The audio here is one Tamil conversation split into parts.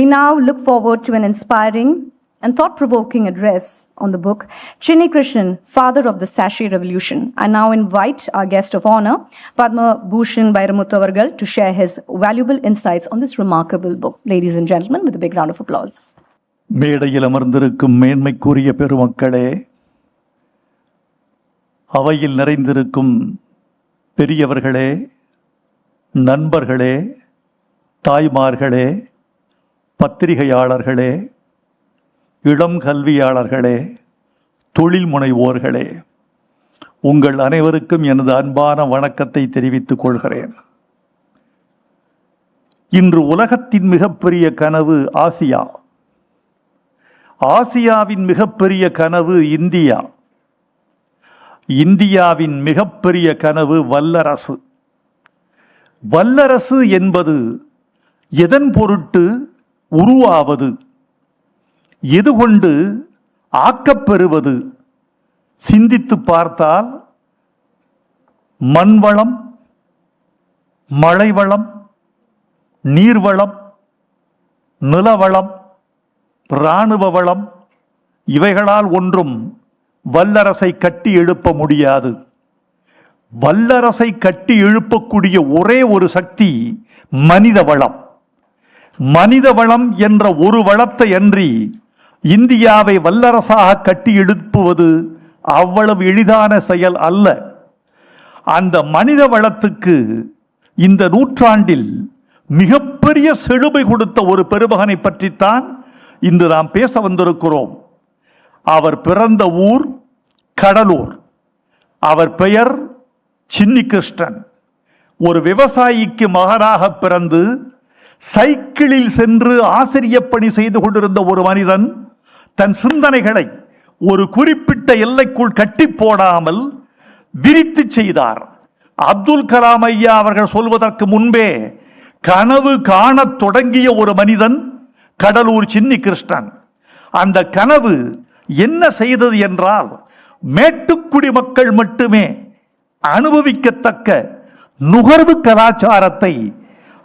We now look forward to an inspiring and thought provoking address on the book Chinni Krishnan, Father of the Sashi Revolution. I now invite our guest of honor, Padma Bhushan Bairamuthavargal, to share his valuable insights on this remarkable book. Ladies and gentlemen, with a big round of applause. மேடையில் அமர்ந்திருக்கும் மேன்மைக்குரிய பெருமக்களே அவையில் நிறைந்திருக்கும் பெரியவர்களே நண்பர்களே தாய்மார்களே பத்திரிகையாளர்களே இளம் கல்வியாளர்களே தொழில் முனைவோர்களே உங்கள் அனைவருக்கும் எனது அன்பான வணக்கத்தை தெரிவித்துக் கொள்கிறேன். இன்று உலகத்தின் மிகப்பெரிய கனவு ஆசியா. ஆசியாவின் மிகப்பெரிய கனவு இந்தியா. இந்தியாவின் மிகப்பெரிய கனவு வல்லரசு. வல்லரசு என்பது எதன் பொருட்டு? உருவாவது எது கொண்டு ஆக்கப்பெறுவது சிந்தித்து பார்த்தால் மண்வளம் மழைவளம் நீர்வளம் நிலவளம் இராணுவ வளம் இவைகளால் ஒன்றும் வல்லரசை கட்டி எழுப்ப முடியாது. வல்லரசை கட்டி எழுப்பக்கூடிய ஒரே ஒரு சக்தி மனித வளம். மனித வளம் என்ற ஒரு வளத்தை அன்றி இந்தியாவை வல்லரசாக கட்டி எழுப்புவது அவ்வளவு எளிதான செயல் அல்ல. அந்த மனித வளத்துக்கு இந்த நூற்றாண்டில் மிகப்பெரிய செழுமை கொடுத்த ஒரு பெருமகனை பற்றித்தான் இன்று நாம் பேச வந்திருக்கிறோம். அவர் பிறந்த ஊர் கடலூர். அவர் பெயர் சின்னி கிருஷ்ணன் ஒரு விவசாயிக்கு மகனாக பிறந்து சைக்கிளில் சென்று ஆசிரிய பணி செய்து கொண்டிருந்த ஒரு மனிதன் தன் சிந்தனைகளை ஒரு குறிப்பிட்ட எல்லைக்குள் கட்டி போடாமல் விரித்து செய்தார். அப்துல் கலாம் ஐயா அவர்கள் சொல்வதற்கு முன்பே கனவு காணத் தொடங்கிய ஒரு மனிதன் கடலூர் சின்னி கிருஷ்ணன். அந்த கனவு என்ன செய்தது என்றால் மேட்டுக்குடி மக்கள் மட்டுமே அனுபவிக்கத்தக்க நுகர்வு கலாச்சாரத்தை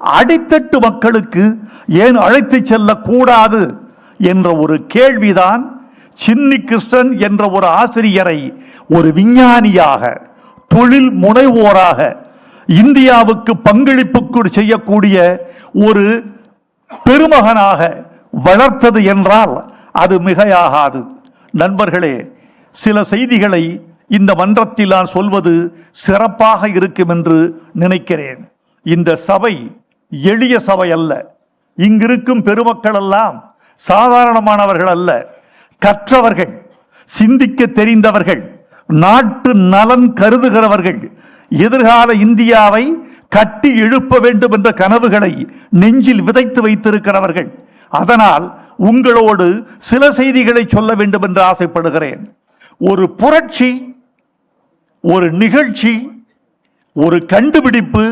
அடித்தட்டு மக்களுக்கு ஏன் அழைத்து செல்லக்கூடாது என்ற ஒரு கேள்விதான் சின்னி கிருஷ்ணன் என்ற ஒரு ஆசிரியரை ஒரு விஞ்ஞானியாக தொழில் முனைவோராக இந்தியாவுக்கு பங்களிப்பு செய்யக்கூடிய ஒரு பெருமகனாக வளர்த்தது என்றால் அது மிகையாகாது. நண்பர்களே சில செய்திகளை இந்த மன்றத்தில் நான் சொல்வது சிறப்பாக இருக்கும் என்று நினைக்கிறேன். இந்த சபை எளிய சபை அல்ல. இங்கிருக்கும் பெருமக்கள் எல்லாம் சாதாரணமானவர்கள் அல்ல. கற்றவர்கள் சிந்திக்க தெரிந்தவர்கள் நாட்டு நலன் கருதுகிறவர்கள் எதிர்கால இந்தியாவை கட்டி எழுப்ப வேண்டும் என்ற கனவுகளை நெஞ்சில் விதைத்து வைத்திருக்கிறவர்கள். அதனால் உங்களோடு சில செய்திகளை சொல்ல வேண்டும் என்று ஆசைப்படுகிறேன். ஒரு புரட்சி ஒரு நிகழ்ச்சி ஒரு கண்டுபிடிப்பு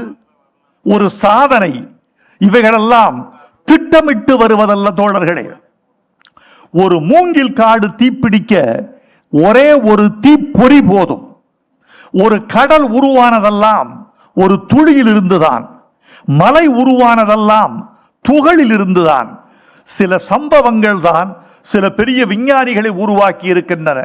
ஒரு சாதனை. இவைகளெல்லாம் திட்டமிட்டு வருவதல்ல தோழர்களே. ஒரு மூங்கில் காடு தீப்பிடிக்க ஒரே ஒரு தீப்பொறி போதும். ஒரு கடல் உருவானதெல்லாம் ஒரு துளியில் இருந்துதான். மலை உருவானதெல்லாம் துகளில் இருந்துதான். சில சம்பவங்கள் தான் சில பெரிய விஞ்ஞானிகளை உருவாக்கி இருக்கின்றன.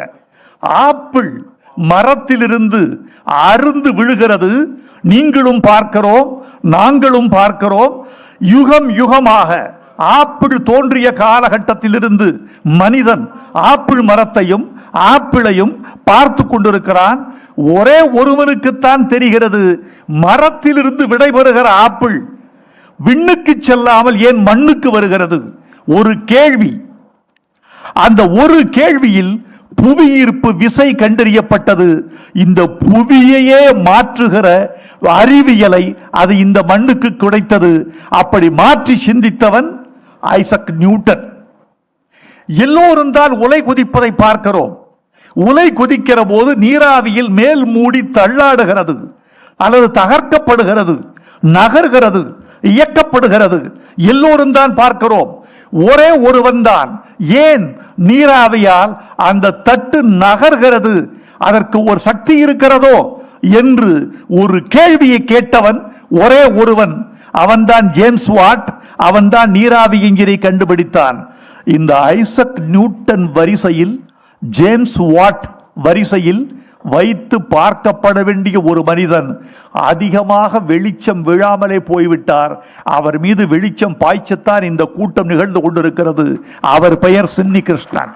ஆப்பிள் மரத்திலிருந்து அருந்து விழுகிறது. நீங்களும் பார்க்கிறோம் நாங்களும் பார்க்கிறோம். யுகம் யுகமாக ஆப்பிள் தோன்றிய காலகட்டத்திலிருந்து மனிதன் ஆப்பிள் மரத்தையும் ஆப்பிளையும் பார்த்து கொண்டிருக்கிறான். ஒரே ஒருவனுக்குத்தான் தெரிகிறது மரத்திலிருந்து விடைபெறுகிற ஆப்பிள் விண்ணுக்கு செல்லாமல் ஏன் மண்ணுக்கு வருகிறது? ஒரு கேள்வி. அந்த ஒரு கேள்வியில் புவியீர்ப்பு விசை கண்டறியப்பட்டது. இந்த புவியையே மாற்றுகிற அறிவியலை அது இந்த மண்ணுக்கு கிடைத்தது. அப்படி மாற்றி சிந்தித்தவன் ஐசக் நியூட்டன். எல்லோரும் தான் உலை குதிப்பதை பார்க்கிறோம். உலை குதிக்கிற போது நீராவியில் மேல் மூடி தள்ளாடுகிறது. அல்லது தகர்க்கப்படுகிறது. நகர்கிறது. இயக்கப்படுகிறது. எல்லோரும் தான் பார்க்கிறோம். ஒரே ஒருவன் தான். ஏன்? நீராவியால் அந்த தட்டு நகர்கிறது. அதற்கு ஒரு சக்தி இருக்கிறதோ என்று ஒரு கேள்வியை கேட்டவன் ஒரே ஒருவன். அவன்தான் ஜேம்ஸ் வாட் அவன்தான் நீராவி என்கிறை கண்டுபிடித்தான். இந்த ஐசக் நியூட்டன் வரிசையில் ஜேம்ஸ் வாட் வரிசையில் வைத்து பார்க்கப்பட வேண்டிய ஒரு மனிதன் அதிகமாக வெளிச்சம் விழாமலே போய்விட்டார். அவர் மீது வெளிச்சம் பாய்ச்சத்தான் இந்த கூட்டம் நிகழ்ந்து கொண்டிருக்கிறது. அவர் பெயர் சின்னி கிருஷ்ணன்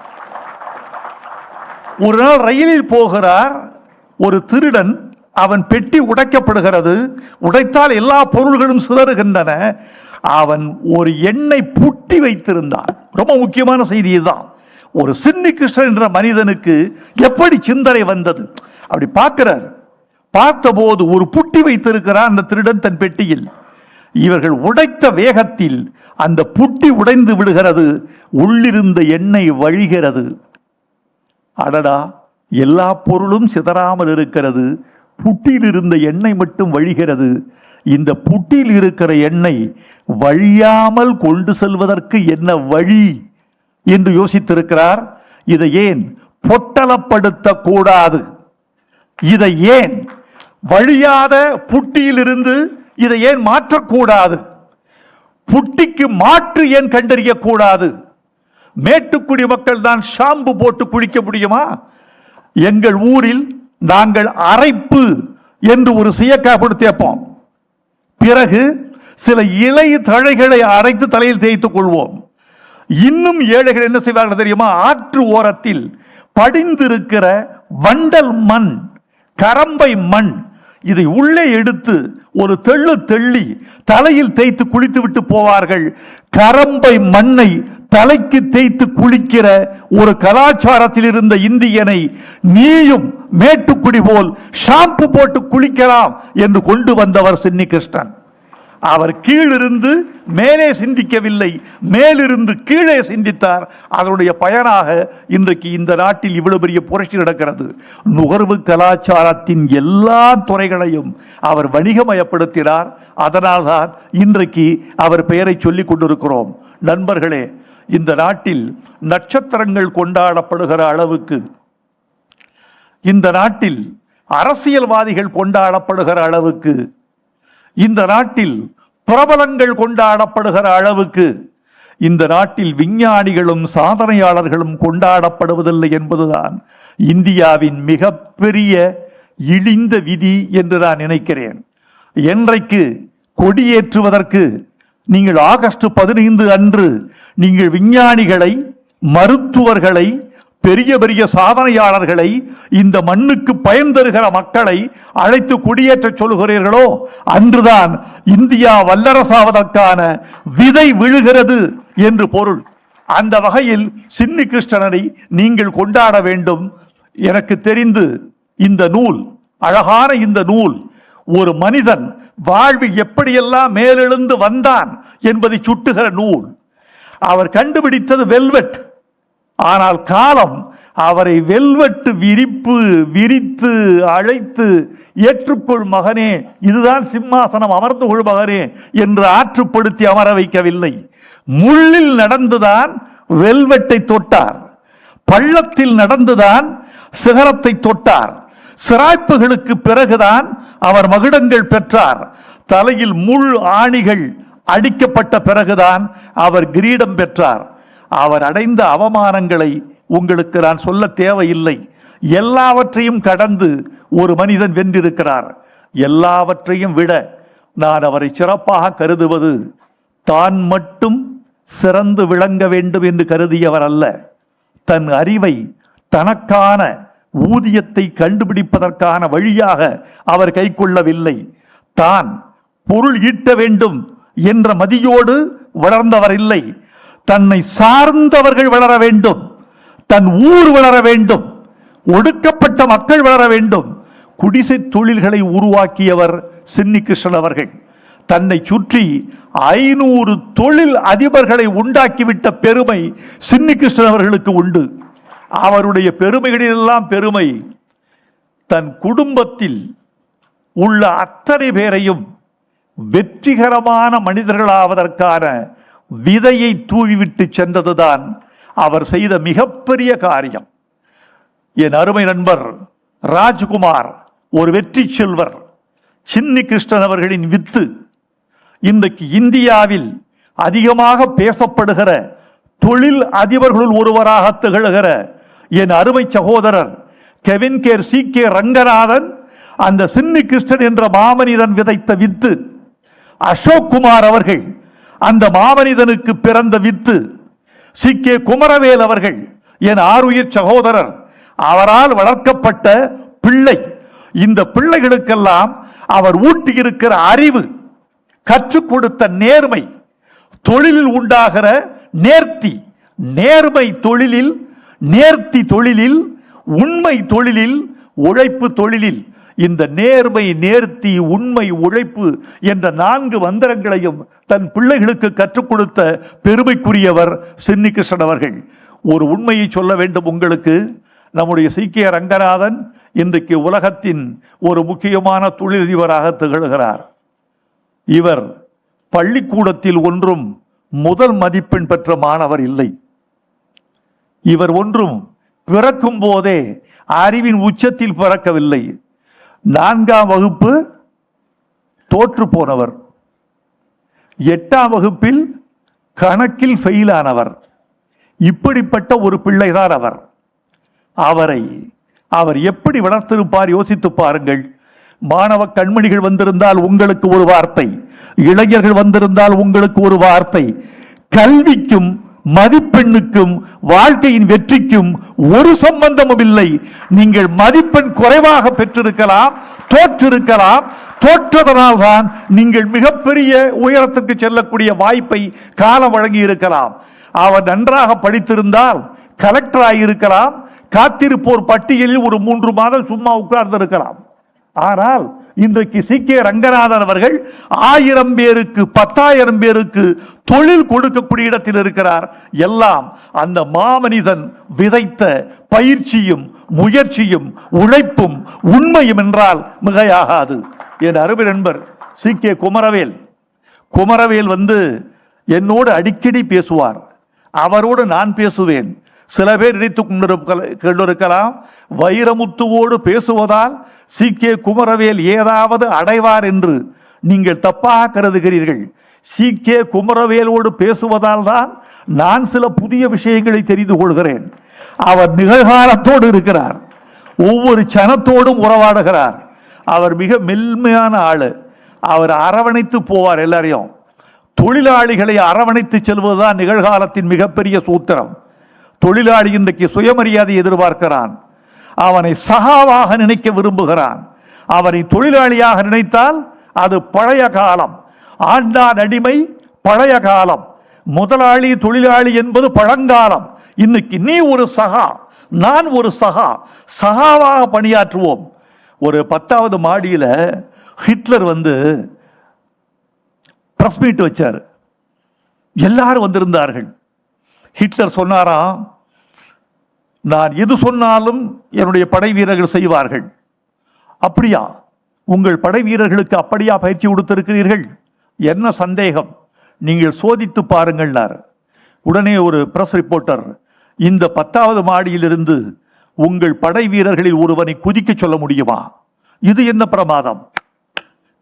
ஒரு நாள் ரயிலில் போகிறார். ஒரு திருடன் அவன் பெட்டி உடைக்கப்படுகிறது. உடைத்தால் எல்லா பொருள்களும் சிதறுகின்றன. அவன் ஒரு எண்ணெய் புட்டி வைத்திருந்தான். ரொம்ப முக்கியமான செய்தி இதுதான். ஒரு சின்னி கிருஷ்ணன் என்ற மனிதனுக்கு எப்படி சிந்தனை வந்தது? அப்படி பார்க்கிறார். பார்த்தபோது ஒரு புட்டி வைத்திருக்கிறான் அந்த திருடன் தன் பெட்டியில். இவர்கள் உடைத்த வேகத்தில் அந்த புட்டி உடைந்து விடுகிறது உள்ளிருந்த எண்ணெய் வழிகிறது. அடடா எல்லா பொருளும் சிதறாமல் இருக்கிறது புட்டியில் இருந்த எண்ணெய் மட்டும் வழிகிறது. இந்த புட்டியில் இருக்கிற எண்ணெய் வழியாமல் கொண்டு செல்வதற்கு என்ன வழி? என்று யோசித்திருக்கிறார். இதை ஏன் பொட்டலப்படுத்த கூடாது இதை ஏன் வழியாத புட்டியிலிருந்து இதை ஏன் மாற்றக்கூடாது? புட்டிக்கு மாற்று ஏன் கண்டறியக்கூடாது? மேட்டுக்குடி மக்கள் தான் ஷாம்பு போட்டு குளிக்க முடியுமா? எங்கள் ஊரில் நாங்கள் அரைப்பு என்று ஒரு சியக்காப்படு தேய்ப்போம். பிறகு சில இலை தழைகளை அரைத்து தலையில் தேய்த்துக் கொள்வோம். இன்னும் ஏழைகள் என்ன செய்வார்கள் தெரியுமா? ஆற்று ஓரத்தில் படிந்திருக்கிற வண்டல் மண் கரம்பை மண் இதை உள்ளே எடுத்து ஒரு தெள்ளு தெள்ளி தலையில் தேய்த்து குளித்து விட்டு போவார்கள். கரம்பை மண்ணை தலைக்கு தேய்த்து குளிக்கிற ஒரு கலாச்சாரத்தில் இருந்த இந்தியனை நீயும் மேட்டுக்குடி போல் ஷாம்பு போட்டு குளிக்கலாம் என்று கொண்டு வந்தவர் சின்னி கிருஷ்ணன் அவர் கீழிருந்து மேலே சிந்திக்கவில்லை மேலிருந்து கீழே சிந்தித்தார். அதனுடைய பயனாக இன்றைக்கு இந்த நாட்டில் இவ்வளவு பெரிய புரட்சி நடக்கிறது. நுகர்வு கலாச்சாரத்தின் எல்லா துறைகளையும் அவர் வணிகமயப்படுத்தினார். அதனால்தான் இன்றைக்கு அவர் பெயரை சொல்லிக் கொண்டிருக்கிறோம். நண்பர்களே இந்த நாட்டில் நட்சத்திரங்கள் கொண்டாடப்படுகிற அளவுக்கு இந்த நாட்டில் அரசியல்வாதிகள் கொண்டாடப்படுகிற அளவுக்கு இந்த நாட்டில் பிரபலங்கள் கொண்டாடப்படுகிற அளவுக்கு இந்த நாட்டில் விஞ்ஞானிகளும் சாதனையாளர்களும் கொண்டாடப்படுவதில்லை என்பதுதான் இந்தியாவின் மிகப்பெரிய இழிந்த விதி என்று நான் நினைக்கிறேன். என்றைக்கு கொடியேற்றுவதற்கு நீங்கள் ஆகஸ்ட் பதினைந்து அன்று நீங்கள் விஞ்ஞானிகளை மருத்துவர்களை பெரிய பெரிய சாதனையாளர்களை இந்த மண்ணுக்கு பயன் தருகிற மக்களை அழைத்து குடியேற்ற சொல்கிறீர்களோ அன்றுதான் இந்தியா வல்லரசாவதற்கான விதை விழுகிறது என்று பொருள். அந்த வகையில் சின்னி கிருஷ்ணனை நீங்கள் கொண்டாட வேண்டும். எனக்கு தெரிந்து இந்த நூல் அழகான இந்த நூல் ஒரு மனிதன் வாழ்வு எப்படியெல்லாம் மேலெழுந்து வந்தான் என்பதை சுட்டுகிற நூல். அவர் கண்டுபிடித்தது வெல்வெட். ஆனால் காலம் அவரை வெல்வெட்டு விரிப்பு விரித்து அழைத்து ஏற்றுக்கொள் மகனே இதுதான் சிம்மாசனம் அமர்ந்து கொள் மகனே என்று ஆற்றுப்படுத்தி அமர வைக்கவில்லை. முள்ளில் நடந்துதான் வெல்வெட்டை தொட்டார். பள்ளத்தில் நடந்துதான் சிகரத்தை தொட்டார். சிராய்ப்புகளுக்கு பிறகுதான் அவர் மகுடங்கள் பெற்றார். தலையில் முள் ஆணிகள் அடிக்கப்பட்ட பிறகுதான் அவர் கிரீடம் பெற்றார். அவர் அடைந்த அவமானங்களை உங்களுக்கு நான் சொல்ல தேவையில்லை. எல்லாவற்றையும் கடந்து ஒரு மனிதன் வென்றிருக்கிறார். எல்லாவற்றையும் விட நான் அவரை சிறப்பாக கருதுவது தான் மட்டும் சிறந்து விளங்க வேண்டும் என்று கருதியவர் அல்ல. தன் அறிவை தனக்கான ஊதியத்தை கண்டுபிடிப்பதற்கான வழியாக அவர் கைக்கொள்ளவில்லை. தான் பொருள் ஈட்ட வேண்டும் என்ற மதியோடு வளர்ந்தவர் இல்லை. தன்னை சார்ந்தவர்கள் வளர வேண்டும். தன் ஊர் வளர வேண்டும். ஒடுக்கப்பட்ட மக்கள் வளர வேண்டும். குடிசை தொழில்களை உருவாக்கியவர் சின்னி கிருஷ்ணன் அவர்கள். தன்னை சுற்றி ஐநூறு தொழில் அதிபர்களை உண்டாக்கிவிட்ட பெருமை சின்னி கிருஷ்ணன் அவர்களுக்கு உண்டு. அவருடைய பெருமைகளிலெல்லாம் பெருமை தன் குடும்பத்தில் உள்ள அத்தனை பேரையும் வெற்றிகரமான மனிதர்களாவதற்கான விதையை தூவிவிட்டு சென்றதுதான் அவர் செய்த மிகப்பெரிய காரியம். என் அருமை நண்பர் ராஜ்குமார் ஒரு வெற்றி செல்வர் சின்னி கிருஷ்ணன் அவர்களின் வித்து இன்றைக்கு இந்தியாவில் அதிகமாக பேசப்படுகிற தொழில் அதிபர்களுள் ஒருவராக திகழ்கிற என் அருமை சகோதரர் Kevin care C K Ranganathan அந்த சின்னி கிருஷ்ணன் என்ற மாமனிதன் விதைத்த வித்து அசோக் குமார் அவர்கள் அந்த மாமனிதனுக்கு பிறந்த வித்து சி கே குமரவேல் அவர்கள் என் ஆறுயிர் சகோதரர் அவரால் வளர்க்கப்பட்ட பிள்ளை. இந்த பிள்ளைகளுக்கெல்லாம் அவர் ஊட்டியிருக்கிற அறிவு கற்றுக் கொடுத்த நேர்மை தொழிலில் உண்டாகிற நேர்த்தி நேர்மை தொழிலில் நேர்த்தி தொழிலில் உண்மை தொழிலில் உழைப்பு தொழிலில் இந்த நேர்மை நேர்த்தி உண்மை உழைப்பு என்ற நான்கு மந்திரங்களையும் தன் பிள்ளைகளுக்கு கற்றுக் கொடுத்த பெருமைக்குரியவர் சின்னிகிருஷ்ணன் அவர்கள். ஒரு உண்மையை சொல்ல வேண்டும் உங்களுக்கு. நம்முடைய சீக்கிய ரங்கநாதன் இன்றைக்கு உலகத்தின் ஒரு முக்கியமான தொழிலதிபராக திகழ்கிறார். இவர் பள்ளிக்கூடத்தில் ஒன்றும் முதல் மதிப்பெண் பெற்ற மாணவர் இல்லை. இவர் ஒன்றும் பிறக்கும் போதே அறிவின் உச்சத்தில் பிறக்கவில்லை. நான்காம் வகுப்பு தோற்று போனவர். எட்டாம் வகுப்பில் கணக்கில் ஃபெயிலானவர் இப்படிப்பட்ட ஒரு பிள்ளைதான் அவர். அவரை அவர் எப்படி வளர்த்திருப்பார் யோசித்து பாருங்கள். மாணவ கண்மணிகள் வந்திருந்தால் உங்களுக்கு ஒரு வார்த்தை இளைஞர்கள் வந்திருந்தால் உங்களுக்கு ஒரு வார்த்தை. கல்விக்கும் மதிப்பெண்ணுக்கும் வாழ்க்கையின் வெற்றிக்கும் ஒரு சம்பந்தமும் இல்லை. நீங்கள் மதிப்பெண் குறைவாக பெற்றிருக்கலாம் தோற்றிருக்கலாம். தோற்றதனால் தான் நீங்கள் மிகப்பெரிய உயரத்துக்கு செல்லக்கூடிய வாய்ப்பை காலம் வழங்கி இருக்கலாம் அவர் நன்றாக படித்திருந்தால் கலெக்டர் ஆகியிருக்கலாம் காத்திருப்போர் பட்டியலில் ஒரு மூன்று மாதம் சும்மா உட்கார்ந்து இருக்கலாம் ஆனால் இன்றைக்கு சி கே ரங்கநாதன் அவர்கள் ஆயிரம் பேருக்கு பத்தாயிரம் பேருக்கு தொழில் கொடுக்கக்கூடிய இடத்தில் இருக்கிறார். எல்லாம் அந்த மாமனிதன் விதைத்த பயிற்சியும் முயற்சியும் உழைப்பும் உண்மையும் என்றால் மிகையாகாது. என் அருமை நண்பர் சி கே குமரவேல். குமரவேல் வந்து என்னோடு அடிக்கடி பேசுவார். அவரோடு நான் பேசுவேன். சில பேர் நினைத்து கொண்டிருக்கலாம். வைரமுத்துவோடு பேசுவதால் சி கே குமரவேல் ஏதாவது அடைவார் என்று நீங்கள் தப்பாக கருதுகிறீர்கள். சி கே குமரவேலோடு பேசுவதால் தான் நான் சில புதிய விஷயங்களை தெரிந்து கொள்கிறேன். அவர் நிகழ்காலத்தோடு இருக்கிறார். ஒவ்வொரு சனத்தோடும் உறவாடுகிறார். அவர் மிக மென்மையான ஆள். அவர் அரவணைத்து போவார் எல்லாரையும். தொழிலாளிகளை அரவணைத்து செல்வதுதான் நிகழ்காலத்தின் மிகப்பெரிய சூத்திரம். தொழிலாளி இன்றைக்கு சுயமரியாதை எதிர்பார்க்கிறான். அவனை சகாவாக நினைக்க விரும்புகிறான். அவனை தொழிலாளியாக நினைத்தால் அது பழைய காலம். ஆண்டான் அடிமை பழைய காலம். முதலாளி தொழிலாளி என்பது பழங்காலம். இன்னைக்கு நீ ஒரு சகா நான் ஒரு சகா சகாவாக பணியாற்றுவோம். ஒரு பத்தாவது மாடியில் ஹிட்லர் வந்து பிரஸ் மீட் வச்சார். எல்லாரும் வந்திருந்தார்கள். ஹிட்லர் சொன்னாராம் நான் எது சொன்னாலும் என்னுடைய படை வீரர்கள் செய்வார்கள். அப்படியா? உங்கள் படை வீரர்களுக்கு அப்படியா பயிற்சி கொடுத்திருக்கிறீர்கள்? என்ன சந்தேகம்? நீங்கள் சோதித்து பாருங்கள்னார் உடனே ஒரு பிரஸ் ரிப்போர்ட்டர் இந்த பத்தாவது மாடியிலிருந்து உங்கள் படை வீரர்களில் ஒருவனை குதிக்க சொல்ல முடியுமா? இது என்ன பிரமாதம்?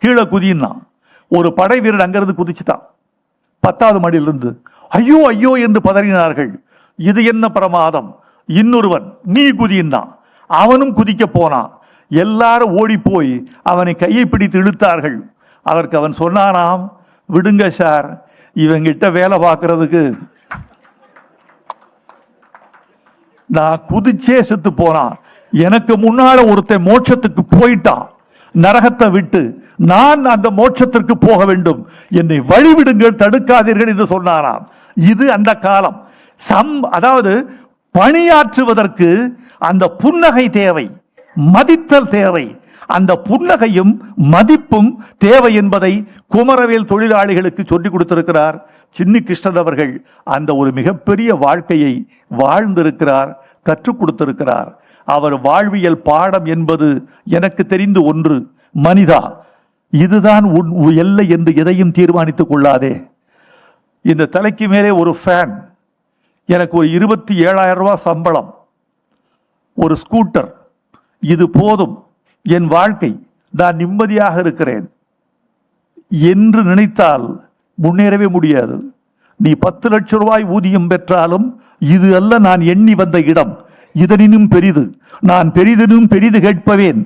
கீழே குதின்னா ஒரு படை வீரன் அங்கிருந்து குதிச்சுட்டான். பத்தாவது மாடியிலிருந்து ஐயோ ஐயோ என்று பதறினார்கள். இது என்ன பிரமாதம்? இன்னொருவன் நீ குதியின்றான் அவனும் குதிக்க போனான். எல்லாரும் ஓடி போய் அவனை கையை பிடித்து இழுத்தார்கள். அதற்கு அவன் சொன்னானாம் விடுங்க சார் இவங்கிட்ட வேலை பார்க்கறதுக்கு. நான் குதிச்சே செத்து போனான். எனக்கு முன்னால ஒருத்தன் மோட்சத்துக்கு போயிட்டான். நரகத்தை விட்டு நான் அந்த மோட்சத்திற்கு போக வேண்டும். என்னை வழிவிடுங்கள் தடுக்காதீர்கள் என்று சொன்னாராம் இது அந்த காலம். சம் அதாவது பணியாற்றுவதற்கு அந்த புன்னகை தேவை மதித்தல் தேவை. அந்த புன்னகையும் மதிப்பும் தேவை என்பதை குமரவேல் தொழிலாளிகளுக்கு சொல்லிக் கொடுத்திருக்கிறார். சின்னி கிருஷ்ணன் அவர்கள் அந்த ஒரு மிகப்பெரிய வாழ்க்கையை வாழ்ந்திருக்கிறார் கற்றுக் கொடுத்திருக்கிறார். அவர் வாழ்வியல் பாடம் என்பது எனக்கு தெரிந்து ஒன்று. மனிதா இதுதான் உன் எல்லை என்று எதையும் தீர்மானித்துக் கொள்ளாதே. இந்த தலைக்கு மேலே ஒரு ஃபேன் எனக்கு ஒரு இருபத்தி ஏழாயிரம் ரூபா சம்பளம் ஒரு ஸ்கூட்டர் இது போதும். என் வாழ்க்கை நான் நிம்மதியாக இருக்கிறேன். என்று நினைத்தால் முன்னேறவே முடியாது. நீ பத்து லட்சம் ரூபாய் ஊதியம் பெற்றாலும் இது அல்ல நான் எண்ணி வந்த இடம். இதனினும் பெரிது. நான் பெரிதினும் பெரிது கேட்பவேன்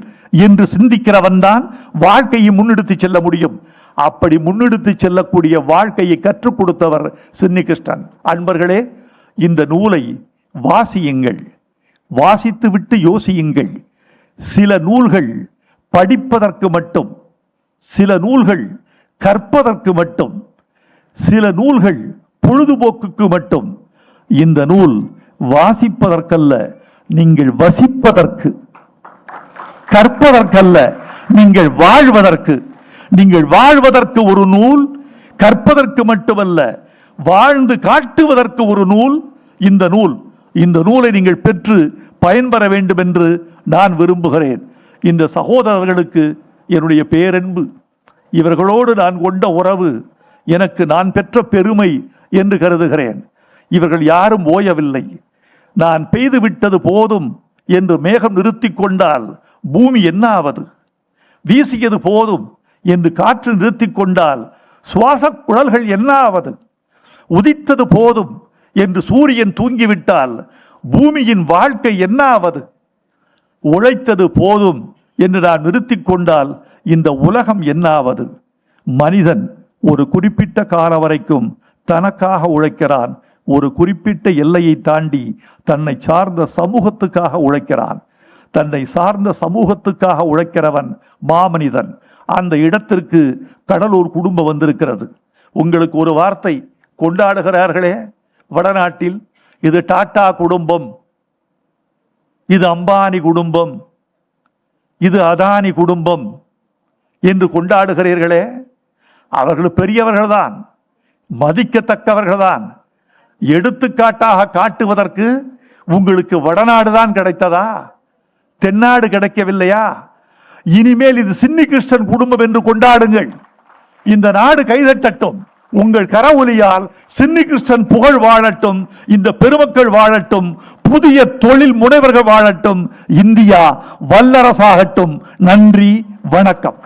என்று சிந்திக்கிறவன் தான் வாழ்க்கையை முன்னெடுத்து செல்ல முடியும். அப்படி முன்னெடுத்து செல்லக்கூடிய வாழ்க்கையை கற்றுக் கொடுத்தவர் சின்னி கிருஷ்ணன் அன்பர்களே இந்த நூலை வாசியுங்கள் வாசித்து விட்டு யோசியுங்கள். சில நூல்கள் படிப்பதற்கு மட்டும் சில நூல்கள் கற்பதற்கு மட்டும் சில நூல்கள் பொழுதுபோக்குக்கு மட்டும். இந்த நூல் வாசிப்பதற்கல்ல நீங்கள் வசிப்பதற்கு கற்பதற்கல்ல நீங்கள் வாழ்வதற்கு. நீங்கள் வாழ்வதற்கு ஒரு நூல் கற்பதற்கு மட்டுமல்ல வாழ்ந்து காட்டுவதற்கு ஒரு நூல் இந்த நூல். இந்த நூலை நீங்கள் பெற்று பயன்பெற வேண்டும் என்று நான் விரும்புகிறேன். இந்த சகோதரர்களுக்கு என்னுடைய பேரன்பு இவர்களோடு நான் கொண்ட உறவு எனக்கு நான் பெற்ற பெருமை என்று கருதுகிறேன். இவர்கள் யாரும் ஓயவில்லை. நான் பெய்து விட்டது போதும் என்று மேகம் நிறுத்தி கொண்டால் பூமி என்ன ஆவது வீசியது போதும் என்று காற்று நிறுத்தி கொண்டால் சுவாச குழல்கள் என்ன ஆவது உதித்தது போதும் என்று சூரியன் தூங்கிவிட்டால் பூமியின் வாழ்க்கை என்ன ஆவது உழைத்தது போதும் என்று நான் நிறுத்தி கொண்டால் இந்த உலகம் என்னாவது? மனிதன் ஒரு குறிப்பிட்ட காலம் வரைக்கும் தனக்காக உழைக்கிறான். ஒரு குறிப்பிட்ட எல்லையை தாண்டி தன்னை சார்ந்த சமூகத்துக்காக உழைக்கிறான். தன்னை சார்ந்த சமூகத்துக்காக உழைக்கிறவன் மாமனிதன். அந்த இடத்திற்கு கடலூர் குடும்பம் வந்திருக்கிறது. உங்களுக்கு ஒரு வார்த்தை கொண்டாடுகிறார்களே வடநாட்டில். இது டாட்டா குடும்பம். இது அம்பானி குடும்பம். இது அதானி குடும்பம் என்று கொண்டாடுகிறீர்களே. அவர்கள் பெரியவர்கள்தான் மதிக்கத்தக்கவர்கள்தான். எடுத்துக்காட்டாக காட்டுவதற்கு உங்களுக்கு வடநாடுதான் கிடைத்ததா? தென்னாடு கிடைக்கவில்லையா? இனிமேல் இது சின்னி கிருஷ்ணன் குடும்பம் என்று கொண்டாடுங்கள். இந்த நாடு கைதட்டட்டும். உங்கள் கரவொலியால் சின்னி கிருஷ்ணன் புகழ் வாழட்டும் இந்த பெருமக்கள் வாழட்டும் புதிய தொழில் முனைவர்கள் வாழட்டும் இந்தியா வல்லரசாகட்டும். நன்றி வணக்கம்.